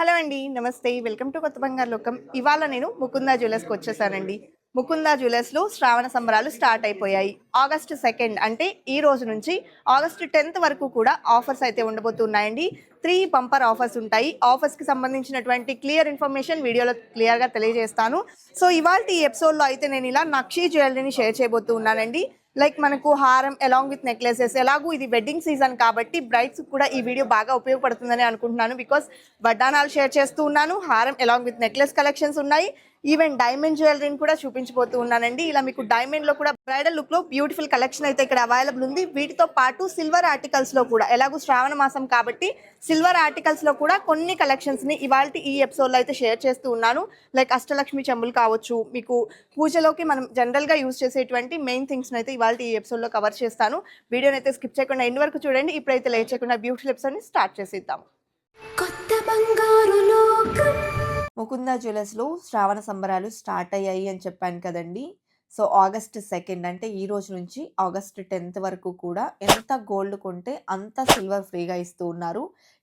Hello అండి నమస్తే. Welcome to కొత్త బంగారు లోకం. ఇవాళ నేను ముకుందా జ్యువెలర్స్కి వచ్చేసానండి. ముకుందా జ్యువెలర్స్లో శ్రావణ సంబరాలు స్టార్ట్ అయిపోయాయి. ఆగస్ట్ సెకండ్ అంటే ఈ రోజు నుంచి ఆగస్ట్ టెన్త్ వరకు కూడా ఆఫర్స్ అయితే ఉండబోతున్నాయండి. త్రీ బంపర్ ఆఫర్స్ ఉంటాయి. ఆఫర్స్కి సంబంధించినటువంటి క్లియర్ ఇన్ఫర్మేషన్ వీడియోలో క్లియర్గా తెలియజేస్తాను. సో ఇవాళ ఈ ఎపిసోడ్లో అయితే నేను ఇలా నక్షీ జ్యువెలరీని షేర్ చేయబోతూ ఉన్నానండి. లైక్ మనకు హారం అలాంగ్ విత్ నెక్లెసెస్ ఎలాగూ ఇది వెడ్డింగ్ సీజన్ కాబట్టి బ్రైడ్స్ కూడా ఈ వీడియో బాగా ఉపయోగపడుతుందని అనుకుంటున్నాను. బికాస్ వడ్డానాలు షేర్ చేస్తూ ఉన్నాను. హారం అలాంగ్ విత్ నెక్లెస్ కలెక్షన్స్ ఉన్నాయి. ఈవెన్ డైమండ్ జ్యువెలరీని కూడా చూపించబోతూ ఉన్నానండి. ఇలా మీకు డైమండ్లో కూడా బ్రైడల్ లుక్లో బ్యూటిఫుల్ కలెక్షన్ అయితే ఇక్కడ అవైలబుల్ ఉంది. వీటితో పాటు సిల్వర్ ఆర్టికల్స్లో కూడా ఎలాగో శ్రావణ మాసం కాబట్టి సిల్వర్ ఆర్టికల్స్లో కూడా కొన్ని కలెక్షన్స్ని ఇవాళ ఈ ఎపిసోడ్లో అయితే షేర్ చేస్తూ ఉన్నాను. లైక్ అష్టలక్ష్మి చెంబులు కావచ్చు మీకు పూజలోకి మనం జనరల్గా యూజ్ చేసేటువంటి మెయిన్ థింగ్స్ని అయితే ఇవాళ ఈ ఎపిసోడ్లో కవర్ చేస్తాను. వీడియోని అయితే స్కిప్ చేయకుండా ఎన్ని వరకు చూడండి. ఇప్పుడైతే లేట్ చేయకుండా బ్యూటిఫుల్ ఎపిసోడ్ని స్టార్ట్ చేసేద్దాం. కొత్త బంగారు లోకం ముకుంద జ్యువెలర్స్లో శ్రావణ సంబరాలు స్టార్ట్ అయ్యాయి అని చెప్పాను కదండి. సో ఆగస్ట్ సెకండ్ అంటే ఈ రోజు నుంచి ఆగస్ట్ టెన్త్ వరకు కూడా ఎంత గోల్డ్ కొంటే అంత సిల్వర్ ఫ్రీగా ఇస్తూ ఉన్నారు.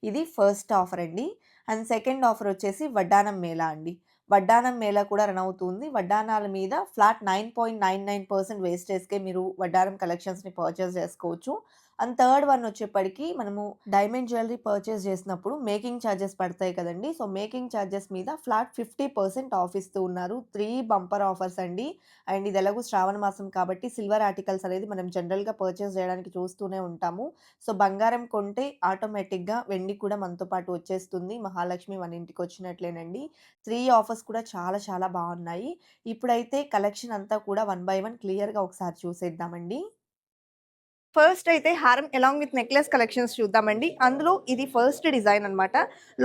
ఇది ఫస్ట్ ఆఫర్ అండి. అండ్ సెకండ్ ఆఫర్ వచ్చేసి వడ్డానం మేళా అండి. వడ్డానం మేళా కూడా రన్ అవుతుంది. వడ్డానాల మీద flat nine point nine nine percent వేస్టేజ్కే మీరు వడ్డానం కలెక్షన్స్ని పర్చేస్ చేసుకోవచ్చు. అండ్ థర్డ్ వన్ వచ్చేప్పటికి మనము డైమండ్ జ్యువెలరీ పర్చేస్ చేసినప్పుడు మేకింగ్ ఛార్జెస్ పడతాయి కదండి. సో మేకింగ్ ఛార్జెస్ మీద ఫ్లాట్ ఫిఫ్టీ పర్సెంట్ ఆఫ్ ఇస్తూ ఉన్నారు. త్రీ బంపర్ ఆఫర్స్ అండి. అండ్ ఇది ఎలాగో శ్రావణ మాసం కాబట్టి సిల్వర్ ఆర్టికల్స్ అనేది మనం జనరల్గా పర్చేస్ చేయడానికి చూస్తూనే ఉంటాము. సో బంగారం కొంటే ఆటోమేటిక్గా వెండి కూడా మనతో పాటు వచ్చేస్తుంది. మహాలక్ష్మి మన ఇంటికి వచ్చినట్లేనండి. త్రీ ఆఫర్స్ కూడా చాలా చాలా బాగున్నాయి. ఇప్పుడైతే కలెక్షన్ అంతా కూడా వన్ బై వన్ క్లియర్గా ఒకసారి చూసేద్దామండి. ఫస్ట్ అయితే హారం అలాంగ్ విత్ నెక్లెస్ కలెక్షన్స్ చూద్దామండి. అందులో ఇది ఫస్ట్ డిజైన్ అనమాట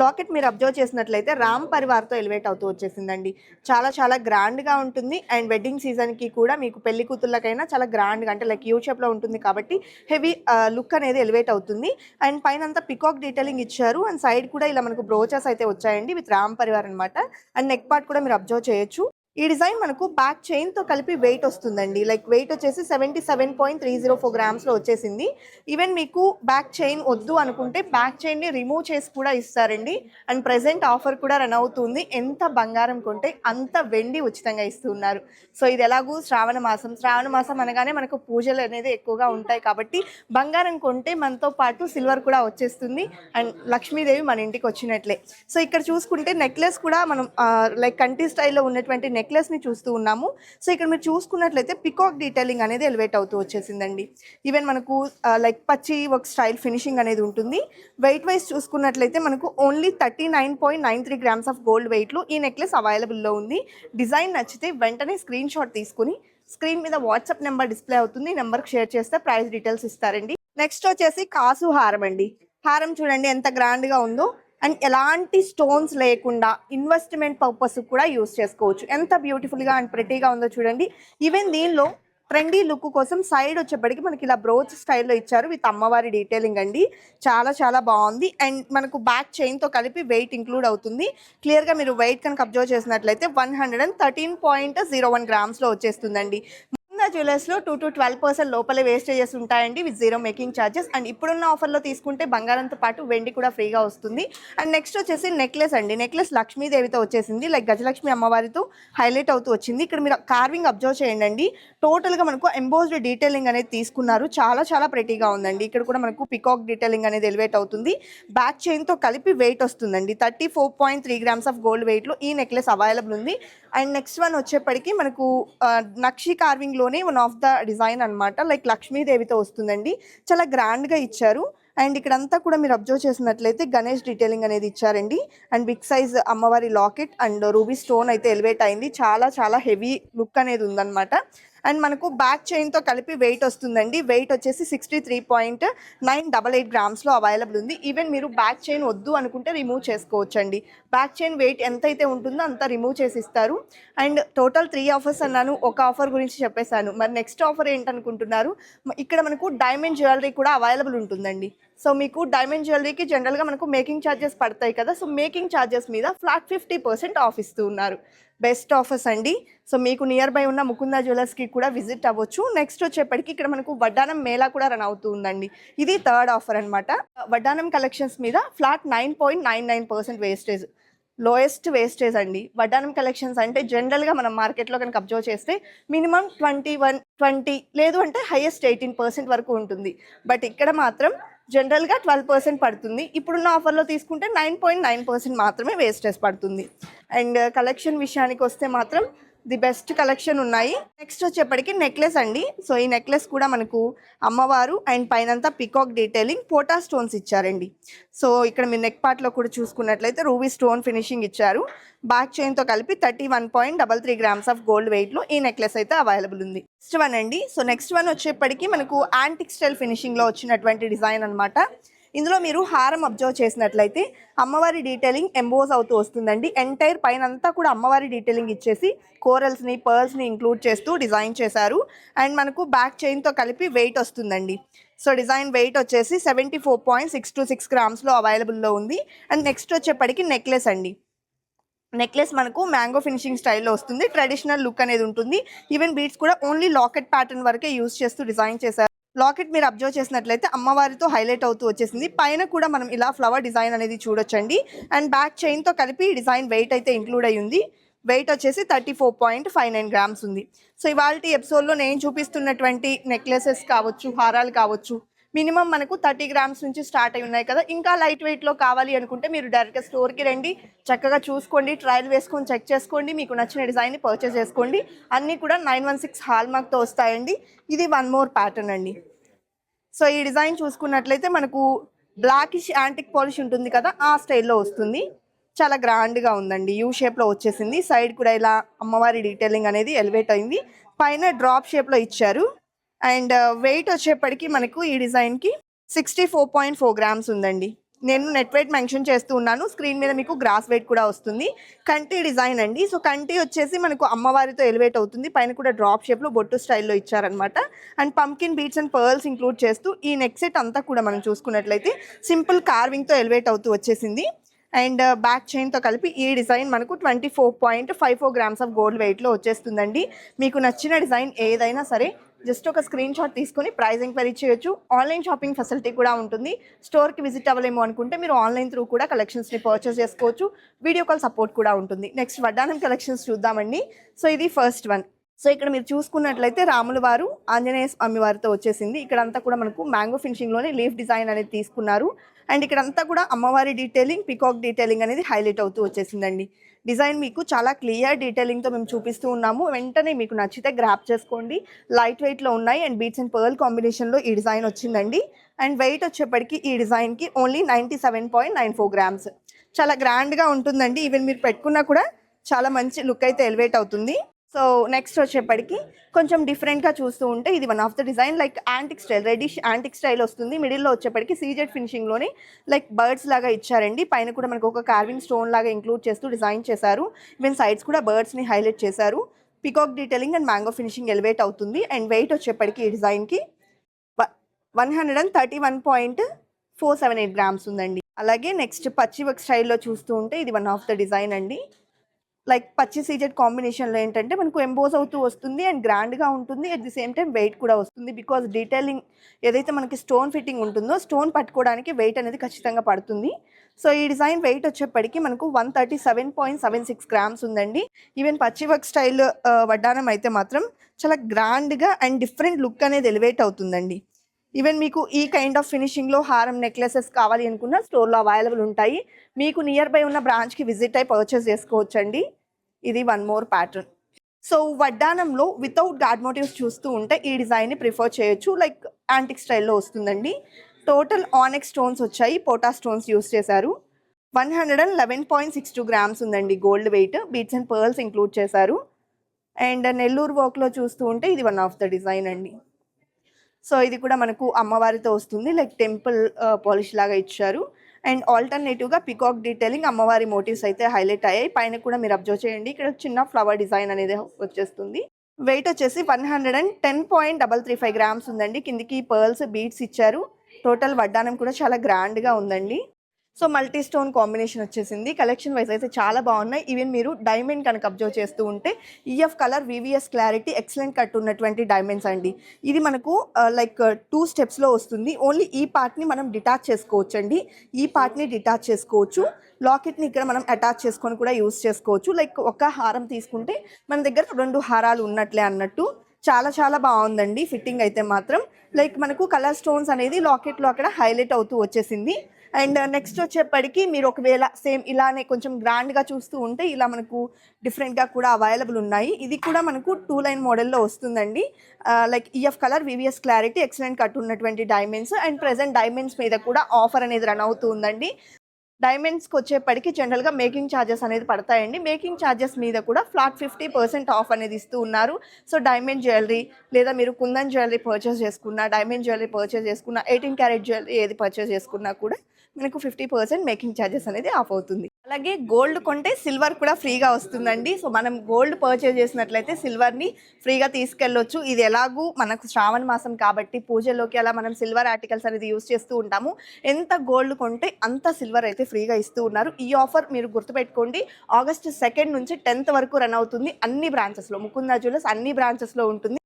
లాకెట్ మీరు అబ్జర్వ్ చేసినట్లయితే రామ్ పరివార్తో ఎలివేట్ అవుతూ వచ్చేసిందండి. చాలా చాలా గ్రాండ్గా ఉంటుంది. అండ్ వెడ్డింగ్ సీజన్కి కూడా మీకు పెళ్ళి కూతుళ్ళకైనా చాలా గ్రాండ్గా అంటే లైక్ యూ షేప్లో ఉంటుంది కాబట్టి హెవీ లుక్ అనేది ఎలివేట్ అవుతుంది. అండ్ పైన అంతా పికాక్ డీటెయిలింగ్ ఇచ్చారు. అండ్ సైడ్ కూడా ఇలా మనకు బ్రోచెస్ అయితే వచ్చాయండి విత్ రామ్ పరివార్ అనమాట అండ్ నెక్ పార్ట్ కూడా మీరు అబ్జర్వ్ చేయొచ్చు. ఈ డిజైన్ మనకు బ్యాక్ చైన్తో కలిపి వెయిట్ వస్తుందండి. లైక్ వెయిట్ వచ్చేసి seventy seven point three zero four గ్రామ్స్లో వచ్చేసింది. ఈవెన్ మీకు బ్యాక్ చైన్ వద్దు అనుకుంటే బ్యాక్ చైన్ని రిమూవ్ చేసి కూడా ఇస్తారండి. అండ్ ప్రెసెంట్ ఆఫర్ కూడా రన్ అవుతుంది. ఎంత బంగారం కొంటే అంత వెండి ఉచితంగా ఇస్తున్నారు. సో ఇది ఎలాగూ శ్రావణ మాసం. శ్రావణ మాసం అనగానే మనకు పూజలు అనేది ఎక్కువగా ఉంటాయి కాబట్టి బంగారం కొంటే మనతో పాటు సిల్వర్ కూడా వచ్చేస్తుంది. అండ్ లక్ష్మీదేవి మన ఇంటికి వచ్చినట్లే. సో ఇక్కడ చూసుకుంటే నెక్లెస్ కూడా మనం లైక్ కంటి స్టైల్లో ఉన్నటువంటి నెక్లెస్ని చూస్తూ ఉన్నాము. సో ఇక్కడ మీరు చూసుకున్నట్లయితే పికాక్ డీటెయిలింగ్ అనేది ఎలివేట్ అవుతూ వచ్చేసిందండి. ఈవెన్ మనకు లైక్ పచ్చి ఒక స్టైల్ ఫినిషింగ్ అనేది ఉంటుంది. వెయిట్ వైజ్ చూసుకున్నట్లయితే మనకు only thirty nine point nine three grams of gold వెయిట్లో ఈ నెక్లెస్ అవైలబుల్లో ఉంది. డిజైన్ నచ్చితే వెంటనే స్క్రీన్ షాట్ తీసుకుని స్క్రీన్ మీద వాట్సాప్ నెంబర్ డిస్ప్లే అవుతుంది. నెంబర్కి షేర్ చేస్తే ప్రైస్ డీటెయిల్స్ ఇస్తారండి. నెక్స్ట్ వచ్చేసి కాసు హారం అండి. హారం చూడండి ఎంత గ్రాండ్గా ఉందో. అండ్ ఎలాంటి స్టోన్స్ లేకుండా ఇన్వెస్ట్మెంట్ పర్పస్ కూడా యూస్ చేసుకోవచ్చు. ఎంత బ్యూటిఫుల్గా అండ్ ప్రెటీగా ఉందో చూడండి. ఈవెన్ దీనిలో ట్రెండీ లుక్ కోసం సైడ్ వచ్చేప్పటికి మనకి ఇలా బ్రోచ్ స్టైల్లో ఇచ్చారు విత్ అమ్మవారి డీటెయిలింగ్ అండి. చాలా చాలా బాగుంది. అండ్ మనకు బ్యాక్ చైన్తో కలిపి వెయిట్ ఇంక్లూడ్ అవుతుంది. క్లియర్గా మీరు వెయిట్ కనుక అబ్జర్వ్ చేసినట్లయితే one hundred and thirteen point zero one గ్రామ్స్లో వచ్చేస్తుందండి. ముందా జ్యువెలర్స్లో టూ టు ట్వెల్వ్ పర్సెంట్ లోపలే వేస్టేజెస్ ఉంటాయండి with zero making charges and ఇప్పుడున్న ఆఫర్లో తీసుకుంటే బంగారంతో పాటు వెండి కూడా ఫ్రీగా వస్తుంది. అండ్ నెక్స్ట్ వచ్చేసి నెక్లెస్ అండి. నెక్లెస్ లక్ష్మీదేవితో వచ్చేసింది. లైక్ గజలక్ష్మి అమ్మవారితో హైలైట్ అవుతూ వచ్చింది. ఇక్కడ మీరు కార్వింగ్ అబ్జర్వ్ చేయండి అండి టోటల్గా మనకు ఎంబోజ్డ్ డీటెయిలింగ్ అనేది తీసుకున్నారు. చాలా చాలా ప్రెటీగా ఉందండి. ఇక్కడ కూడా మనకు పికాక్ డీటెయిలింగ్ అనేది ఎలివేట్ అవుతుంది. బ్యాక్ చైన్తో కలిపి వెయిట్ వస్తుందండి. Thirty four point three grams of gold వెయిట్లో ఈ నెక్లెస్ అవైలబుల్ ఉంది. అండ్ నెక్స్ట్ వన్ వచ్చేప్పటికి మనకు uh, నక్షి కార్వింగ్లో కార్వింగ్లోనే వన్ ఆఫ్ ద డిజైన్ అనమాట లైక్ లక్ష్మీదేవితో వస్తుందండి. చాలా గ్రాండ్గా ఇచ్చారు. అండ్ ఇక్కడంతా కూడా మీరు అబ్జర్వ్ చేసినట్లయితే గణేష్ డీటెయిలింగ్ అనేది ఇచ్చారండి. అండ్ బిగ్ సైజ్ అమ్మవారి లాకెట్ అండ్ రూబీ స్టోన్ అయితే ఎలివేట్ అయింది. చాలా చాలా హెవీ లుక్ అనేది ఉందన్నమాట. అండ్ మనకు బ్యాక్ చైన్తో కలిపి వెయిట్ వస్తుందండి. వెయిట్ వచ్చేసి sixty three point nine double eight గ్రామ్స్లో available ఉంది. ఈవెన్ మీరు బ్యాక్ చైన్ వద్దు అనుకుంటే రిమూవ్ చేసుకోవచ్చండి. బ్యాక్ చైన్ వెయిట్ ఎంతైతే ఉంటుందో అంత రిమూవ్ చేసి ఇస్తారు అండ్ టోటల్ త్రీ ఆఫర్స్ అన్నాను. ఒక ఆఫర్ గురించి చెప్పేశాను. మరి నెక్స్ట్ ఆఫర్ ఏంటనుకుంటున్నారు? ఇక్కడ మనకు డైమండ్ జ్యువెలరీ కూడా అవైలబుల్ ఉంటుందండి. సో మీకు డైమండ్ జ్యువెలరీకి జనరల్గా మనకు మేకింగ్ ఛార్జెస్ పడతాయి కదా. సో మేకింగ్ ఛార్జెస్ మీద ఫ్లాట్ ఫిఫ్టీ పర్సెంట్ ఆఫ్ ఇస్తూ ఉన్నారు. బెస్ట్ ఆఫర్స్ అండి. సో మీకు నియర్ బై ఉన్న ముకుంద జ్యువెలర్స్కి కూడా విజిట్ అవ్వచ్చు. నెక్స్ట్ వచ్చేప్పటికి ఇక్కడ మనకు వడ్డానం మేళా కూడా రన్ అవుతూ ఉందండి. ఇది థర్డ్ ఆఫర్ అనమాట వడ్డానం కలెక్షన్స్ మీద flat nine point nine nine percent wastage lowest wastage అండి. వడ్డానం కలెక్షన్స్ అంటే జనరల్గా మనం మార్కెట్లో కనుక అబ్జర్వ్ చేస్తే మినిమం ట్వంటీ వన్ ట్వంటీ లేదు అంటే హైయెస్ట్ ఎయిటీన్ పర్సెంట్ వరకు ఉంటుంది. బట్ ఇక్కడ మాత్రం జనరల్గా ట్వెల్వ్ పర్సెంట్ పడుతుంది. ఇప్పుడున్న ఆఫర్లో తీసుకుంటే నైన్ పాయింట్ నైన్ పర్సెంట్ మాత్రమే వేస్టేజ్ పడుతుంది. అండ్ కలెక్షన్ విషయానికి వస్తే మాత్రం ది బెస్ట్ కలెక్షన్ ఉన్నాయి. నెక్స్ట్ వచ్చేప్పటికి నెక్లెస్ అండి. సో ఈ నెక్లెస్ కూడా మనకు అమ్మవారు అండ్ పైనంతా పికాక్ డీటెయిలింగ్ పోటా స్టోన్స్ ఇచ్చారండి. సో ఇక్కడ మీరు నెక్ పార్ట్లో కూడా చూసుకున్నట్లయితే రూబీ స్టోన్ ఫినిషింగ్ ఇచ్చారు. బ్యాక్ చైన్తో కలిపి thirty one point double three grams of gold వెయిట్లో ఈ నెక్లెస్ అయితే అవైలబుల్ ఉంది. నెక్స్ట్ వన్ అండి. సో నెక్స్ట్ వన్ వచ్చేప్పటికి మనకు యాంటిక్ స్టైల్ ఫినిషింగ్లో వచ్చినటువంటి డిజైన్ అన్నమాట. ఇందులో మీరు హారం అబ్జర్వ్ చేసినట్లయితే అమ్మవారి డీటెయిలింగ్ ఎంబోజ్ అవుతూ వస్తుందండి. ఎంటైర్ పైన అంతా కూడా అమ్మవారి డీటెయిలింగ్ ఇచ్చేసి కోరల్స్ని పర్ల్స్ని ఇంక్లూడ్ చేస్తూ డిజైన్ చేశారు. అండ్ మనకు బ్యాక్ చైన్తో కలిపి వెయిట్ వస్తుందండి. సో డిజైన్ వెయిట్ వచ్చేసి seventy four point six two six గ్రామ్స్లో అవైలబుల్లో ఉంది. అండ్ నెక్స్ట్ వచ్చేప్పటికి నెక్లెస్ అండి. నెక్లెస్ మనకు మ్యాంగో ఫినిషింగ్ స్టైల్లో వస్తుంది. ట్రెడిషనల్ లుక్ అనేది ఉంటుంది. ఈవెన్ బీడ్స్ కూడా ఓన్లీ లాకెట్ ప్యాటర్న్ వరకే యూస్ చేస్తూ డిజైన్ చేశారు. లాకెట్ మీరు అబ్జర్వ్ చేసినట్లయితే అమ్మవారితో హైలైట్ అవుతూ వచ్చేసింది. పైన కూడా మనం ఇలా ఫ్లవర్ డిజైన్ అనేది చూడొచ్చండి. అండ్ బ్యాక్ చైన్తో కలిపి డిజైన్ వెయిట్ అయితే ఇంక్లూడ్ అయి ఉంది. వెయిట్ వచ్చేసి thirty four point five nine grams ఉంది. సో ఇవాళ ఎపిసోడ్లో నేను చూపిస్తున్నటువంటి నెక్లెసెస్ కావచ్చు హారాలు కావచ్చు మినిమం మనకు థర్టీ గ్రామ్స్ నుంచి స్టార్ట్ అయి ఉన్నాయి కదా. ఇంకా లైట్ వెయిట్లో కావాలి అనుకుంటే మీరు డైరెక్ట్గా స్టోర్కి రండి. చక్కగా చూసుకోండి ట్రయల్ వేసుకొని చెక్ చేసుకోండి మీకు నచ్చిన డిజైన్ని పర్చేస్ చేసుకోండి. అన్నీ కూడా నైన్ వన్ సిక్స్ హాల్ మార్క్తో వస్తాయండి. ఇది వన్ మోర్ ప్యాటర్న్ అండి. సో ఈ డిజైన్ చూసుకున్నట్లయితే మనకు బ్లాకిష్ యాంటిక్ పాలిష్ ఉంటుంది కదా ఆ స్టైల్లో వస్తుంది. చాలా గ్రాండ్గా ఉందండి. యూ షేప్లో వచ్చేసింది. సైడ్ కూడా ఇలా అమ్మవారి డీటెయిలింగ్ అనేది ఎలివేట్ అయింది. పైన డ్రాప్ షేప్లో ఇచ్చారు. అండ్ uh, వెయిట్ వచ్చేప్పటికి మనకు ఈ డిజైన్కి sixty four point four grams ఉందండి. నేను నెట్ వెయిట్ మెన్షన్ చేస్తూ ఉన్నాను. స్క్రీన్ మీద మీకు గ్రాస్ వెయిట్ కూడా వస్తుంది. కంటి డిజైన్ అండి. సో కంటి వచ్చేసి మనకు అమ్మవారితో ఎలివేట్ అవుతుంది. పైన కూడా డ్రాప్ షేప్లో బొట్టు స్టైల్లో ఇచ్చారనమాట and pumpkin beads and pearls include చేస్తూ ఈ నెక్ సెట్ అంతా కూడా మనం చూసుకున్నట్లయితే సింపుల్ కార్వింగ్తో ఎలివేట్ అవుతూ వచ్చేసింది. అండ్ uh, బ్యాక్ చైన్తో కలిపి ఈ డిజైన్ మనకు twenty four point five four grams of gold వెయిట్లో వచ్చేస్తుందండి. మీకు నచ్చిన డిజైన్ ఏదైనా సరే జస్ట్ ఒక స్క్రీన్ షాట్ తీసుకొని ప్రైస్ ఎంక్వైరీ చేయొచ్చు. ఆన్లైన్ షాపింగ్ ఫెసిలిటీ కూడా ఉంటుంది. స్టోర్కి విజిట్ అవ్వలేము అనుకుంటే మీరు ఆన్లైన్ త్రూ కూడా కలెక్షన్స్ని పర్చేస్ చేసుకోవచ్చు. వీడియో కాల్ సపోర్ట్ కూడా ఉంటుంది. నెక్స్ట్ వడ్డానం కలెక్షన్స్ చూద్దామండి. సో ఇది ఫస్ట్ వన్. సో ఇక్కడ మీరు చూసుకున్నట్లయితే రాముల వారు ఆంజనేయ స్వామి వారితో వచ్చేసింది. ఇక్కడ అంతా కూడా మనకు మ్యాంగో ఫినిషింగ్లోనే లీఫ్ డిజైన్ అనేది తీసుకున్నారు. అండ్ ఇక్కడ అంతా కూడా అమ్మవారి డీటెయిలింగ్ పికాక్ డీటెయిలింగ్ అనేది హైలైట్ అవుతూ వచ్చేసిందండి. డిజైన్ మీకు చాలా క్లియర్ డీటెయిలింగ్తో మేము చూపిస్తూ ఉన్నాము. వెంటనే మీకు నచ్చితే గ్రాప్ చేసుకోండి. లైట్ వెయిట్లో ఉన్నాయి. అండ్ బీట్స్ అండ్ పర్ల్ కాంబినేషన్లో ఈ డిజైన్ వచ్చిందండి. అండ్ వెయిట్ వచ్చేప్పటికి ఈ డిజైన్కి only ninety seven point nine four grams చాలా గ్రాండ్గా ఉంటుందండి. ఈవెన్ మీరు పెట్టుకున్నా కూడా చాలా మంచి లుక్ అయితే ఎలివేట్ అవుతుంది. సో నెక్స్ట్ వచ్చేప్పటికి కొంచెం డిఫరెంట్గా చూస్తూ ఉంటే ఇది one of the design like antique style reddish antique style వస్తుంది. మిడిల్లో వచ్చేప్పటికి సీజెడ్ ఫినిషింగ్లోనే లైక్ బర్డ్స్ లాగా ఇచ్చారండి. పైన కూడా మనకు ఒక కార్వింగ్ స్టోన్ లాగా ఇంక్లూడ్ చేస్తూ డిజైన్ చేశారు. ఈవెన్ సైడ్స్ కూడా బర్డ్స్ని హైలైట్ చేశారు. Peacock detailing and mango finishing elevate అవుతుంది. అండ్ వెయిట్ వచ్చేప్పటికి ఈ డిజైన్కి one hundred and thirty one point four seven eight grams ఉందండి. అలాగే నెక్స్ట్ పచ్చి వర్క్ స్టైల్లో చూస్తూ ఉంటే ఇది వన్ ఆఫ్ ద డిజైన్ అండి. లైక్ పచ్చి సీజెడ్ కాంబినేషన్లో ఏంటంటే మనకు ఎంబోజ్ అవుతూ వస్తుంది అండ్ గ్రాండ్గా ఉంటుంది. At the same time weight కూడా వస్తుంది. బికాజ్ డీటెయిలింగ్ ఏదైతే మనకి స్టోన్ ఫిట్టింగ్ ఉంటుందో స్టోన్ పట్టుకోవడానికి వెయిట్ అనేది ఖచ్చితంగా పడుతుంది. సో ఈ డిజైన్ వెయిట్ వచ్చేప్పటికి మనకు one thirty seven point seven six grams ఉందండి. ఈవెన్ పచ్చి వర్క్ స్టైల్ వడ్డానం అయితే మాత్రం చాలా గ్రాండ్గా అండ్ డిఫరెంట్ లుక్ అనేది ఎలివేట్ అవుతుందండి. ఈవెన్ మీకు ఈ కైండ్ ఆఫ్ ఫినిషింగ్లో హారం నెక్లెసెస్ కావాలి అనుకున్న స్టోర్లో అవైలబుల్ ఉంటాయి. మీకు నియర్ బై ఉన్న బ్రాంచ్కి విజిట్ అయి పర్చేస్ చేసుకోవచ్చండి. ఇది వన్ మోర్ ప్యాటర్న్ సో వడ్డానంలో వితౌట్ గాడ్ మోటివ్స్ చూస్తూ ఉంటే ఈ డిజైన్ని ప్రిఫర్ చేయొచ్చు. లైక్ యాంటిక్ స్టైల్లో వస్తుందండి. టోటల్ ఆనెక్ స్టోన్స్ వచ్చాయి. పోటా స్టోన్స్ యూస్ చేశారు. One hundred and eleven point six two grams ఉందండి gold weight beads and pearls include చేశారు. అండ్ నెల్లూరు వర్క్లో చూస్తూ ఉంటే ఇది వన్ ఆఫ్ ద డిజైన్ అండి. సో ఇది కూడా మనకు అమ్మవారితో వస్తుంది. లైక్ టెంపుల్ పాలిష్ లాగా ఇచ్చారు. అండ్ ఆల్టర్నేటివ్గా పికాక్ డీటెయిలింగ్ అమ్మవారి మోటివ్స్ అయితే హైలైట్ అయ్యాయి. పైన కూడా మీరు అబ్జర్వ్ చేయండి. ఇక్కడ చిన్న ఫ్లవర్ డిజైన్ అనేది వచ్చేస్తుంది. వెయిట్ వచ్చేసి one hundred and ten point double three five grams ఉందండి. కిందికి పర్ల్స్ బీట్స్ ఇచ్చారు. టోటల్ వడ్డానం కూడా చాలా గ్రాండ్గా ఉందండి. సో మల్టీ స్టోన్ కాంబినేషన్ వచ్చేసింది. కలెక్షన్ వైజ్ అయితే చాలా బాగున్నాయి. ఈవెన్ మీరు డైమండ్ కనుక అబ్జర్వ్ చేస్తూ ఉంటే EF colour VVS clarity excellent cut ఉన్నటువంటి డైమండ్స్ అండి. ఇది మనకు లైక్ టూ స్టెప్స్లో వస్తుంది. ఓన్లీ ఈ పార్ట్ని మనం డిటాచ్ చేసుకోవచ్చు అండి ఈ పార్ట్ని డిటాచ్ చేసుకోవచ్చు. లాకెట్ని ఇక్కడ మనం అటాచ్ చేసుకొని కూడా యూస్ చేసుకోవచ్చు. లైక్ ఒక హారం తీసుకుంటే మన దగ్గర రెండు హారాలు ఉన్నట్లే అన్నట్టు. చాలా చాలా బాగుందండి. ఫిట్టింగ్ అయితే మాత్రం. లైక్ మనకు కలర్ స్టోన్స్ అనేది లాకెట్లో అక్కడ హైలైట్ అవుతూ వచ్చేసింది. అండ్ నెక్స్ట్ వచ్చేప్పటికి మీరు ఒకవేళ సేమ్ ఇలానే కొంచెం గ్రాండ్గా చూస్తూ ఉంటే ఇలా మనకు డిఫరెంట్గా కూడా అవైలబుల్ ఉన్నాయి. ఇది కూడా మనకు టూ లైన్ మోడల్లో వస్తుందండి. Like EF colour VVS clarity excellent cut ఉన్నటువంటి డైమండ్స్ అండ్ ప్రెసెంట్ డైమండ్స్ మీద కూడా ఆఫర్ అనేది రన్ అవుతుందండి డైమండ్స్కి వచ్చేప్పటికి జనరల్గా మేకింగ్ ఛార్జెస్ అనేది పడతాయండి. మేకింగ్ ఛార్జెస్ మీద కూడా ఫ్లాట్ ఫిఫ్టీ పర్సెంట్ ఆఫ్ అనేది ఇస్తూ ఉన్నారు. సో డైమండ్ జ్యువెలరీ లేదా మీరు కుందన్ జ్యువెలరీ పర్చేస్ చేసుకున్నా డైమండ్ జ్యువెలరీ పర్చేస్ చేసుకున్నా ఎయిటీన్ క్యారెట్ జ్యువెలరీ ఏది పర్చేస్ చేసుకున్నా కూడా మనకు ఫిఫ్టీ పర్సెంట్ మేకింగ్ ఛార్జెస్ అనేది ఆఫ్ అవుతుంది. అలాగే గోల్డ్ కొంటే సిల్వర్ కూడా ఫ్రీగా వస్తుందండి. సో మనం గోల్డ్ పర్చేజ్ చేసినట్లయితే సిల్వర్ని ఫ్రీగా తీసుకెళ్ళొచ్చు. ఇది ఎలాగూ మనకు శ్రావణ మాసం కాబట్టి పూజల్లోకి అలా మనం సిల్వర్ ఆర్టికల్స్ అనేది యూస్ చేస్తూ ఉంటాము. ఎంత గోల్డ్ కొంటే అంత సిల్వర్ అయితే ఫ్రీగా ఇస్తూ ఉన్నారు. ఈ ఆఫర్ మీరు గుర్తుపెట్టుకోండి. ఆగస్ట్ సెకండ్ నుంచి టెన్త్ వరకు రన్ అవుతుంది. అన్ని బ్రాంచెస్లో ముకుందా జ్యువెలర్స్ అన్ని బ్రాంచెస్లో ఉంటుంది.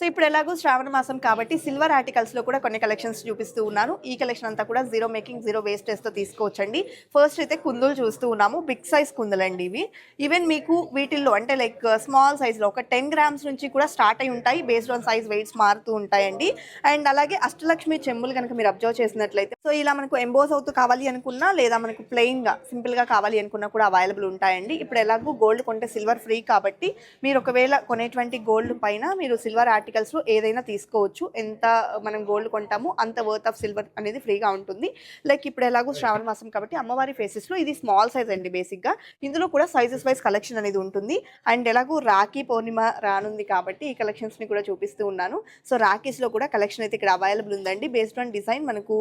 సో ఇప్పుడు ఎలాగో శ్రావణ మాసం కాబట్టి సిల్వర్ ఆర్టికల్స్లో కూడా కొన్ని కలెక్షన్స్ చూపిస్తూ ఉన్నాను. ఈ కలెక్షన్ అంతా కూడా జీరో మేకింగ్ జీరో వేస్టేజ్తో తీసుకోవచ్చండి. ఫస్ట్ అయితే కుందులు చూస్తూ ఉన్నాము. బిగ్ సైజ్ కుందులండి ఇవి. ఈవెన్ మీకు వీటిల్లో అంటే లైక్ uh, స్మాల్ సైజ్లో ఒక టెన్ గ్రామ్స్ నుంచి కూడా స్టార్ట్ అయి ఉంటాయి. బేస్డ్ ఆన్ సైజ్ వెయిట్స్ మారుతూ ఉంటాయండి. అండ్ అలాగే అష్టలక్ష్మి చెంబులు కనుక మీరు అబ్జర్వ్ చేసినట్లయితే సో ఇలా మనకు ఎంబోస్ అవుతూ కావాలి అనుకున్నా లేదా మనకు ప్లెయిన్గా సింపుల్గా కావాలి అనుకున్నా కూడా అవైలబుల్ ఉంటాయండి. ఇప్పుడు ఎలాగో గోల్డ్ కొంటే సిల్వర్ ఫ్రీ కాబట్టి మీరు ఒకవేళ కొనేటువంటి గోల్డ్ పైన మీరు సిల్వర్ ఆర్టికల్స్లో ఏదైనా తీసుకోవచ్చు. ఎంత మనం గోల్డ్ కొంటామో అంత వర్త్ ఆఫ్ సిల్వర్ అనేది ఫ్రీగా ఉంటుంది. లైక్ ఇప్పుడు ఎలాగో శ్రావణ మాసం కాబట్టి అమ్మవారి ఫేసెస్లో ఇది స్మాల్ సైజ్ అండి బేసిక్గా ఇందులో కూడా సైజెస్ వైజ్ కలెక్షన్ అనేది ఉంటుంది. అండ్ ఎలాగో రాఖీ పౌర్ణిమ రానుంది కాబట్టి ఈ కలెక్షన్స్ని కూడా చూపిస్తూ ఉన్నాను. సో రాఖీస్లో కూడా కలెక్షన్ అయితే ఇక్కడ అవైలబుల్ ఉందండి. బేస్డ్ ఆన్ డిజైన్ మనకు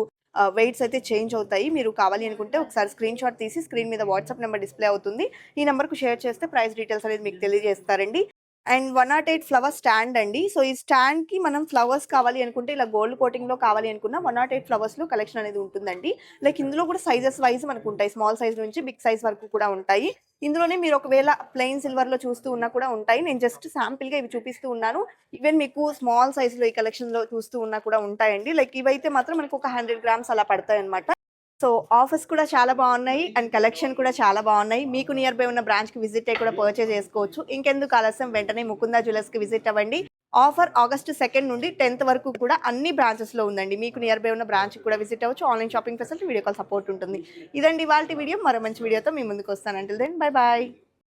వెయిట్స్ అయితే చేంజ్ అవుతాయి. మీరు కావాలి అనుకుంటే ఒకసారి స్క్రీన్ షాట్ తీసి స్క్రీన్ మీద వాట్సాప్ నెంబర్ డిస్ప్లే అవుతుంది. ఈ నెంబర్కు షేర్ చేస్తే ప్రైస్ డీటెయిల్స్ అనేది మీకు తెలియజేస్తారండి. And one not eight flower stand అండి. సో ఈ స్టాండ్కి మనం ఫ్లవర్స్ కావాలి అనుకుంటే ఇలా గోల్డ్ కోటింగ్లో కావాలి అనుకున్న వన్ నాట్ ఎయిట్ ఫ్లవర్స్లో కలెక్షన్ అనేది ఉంటుందండి. లైక్ ఇందులో కూడా సైజెస్ వైజ్ మనకు ఉంటాయి. స్మాల్ సైజ్ నుంచి బిగ్ సైజ్ వరకు కూడా ఉంటాయి. ఇందులోనే మీరు ఒకవేళ ప్లెయిన్ సిల్వర్లో చూస్తూ ఉన్నా కూడా ఉంటాయి. నేను జస్ట్ శాంపిల్గా ఇవి చూపిస్తూ ఉన్నాను. ఈవెన్ మీకు స్మాల్ సైజ్లో ఈ కలెక్షన్లో చూస్తూ ఉన్నా కూడా ఉంటాయండి. లైక్ ఇవైతే మాత్రం మనకు ఒక హండ్రెడ్ గ్రామ్స్ అలా పడతాయి అనమాట సో ఆఫర్స్ కూడా చాలా బాగున్నాయి అండ్ కలెక్షన్ కూడా చాలా బాగున్నాయి. మీకు నియర్ బై ఉన్న బ్రాంచ్కి విజిట్ అయ్యి కూడా పర్చేజ్ చేసుకోవచ్చు. ఇంకెందుకు ఆలస్యం వెంటనే ముకుందా జ్యువెలర్స్కి విజిట్ అవ్వండి. ఆఫర్ ఆగస్ట్ సెకండ్ నుండి టెన్త్ వరకు కూడా అన్ని బ్రాంచెస్లో ఉందండి. మీకు నియర్ బై ఉన్న బ్రాంచ్కి కూడా విజిట్ అవ్వచ్చు. Online shopping facility video call support ఉంటుంది. ఇదండి ఇవాళ వీడియో మరో మంచి వీడియోతో మీ ముందుకు వస్తాను. అంటే దెన్ బై బాయ్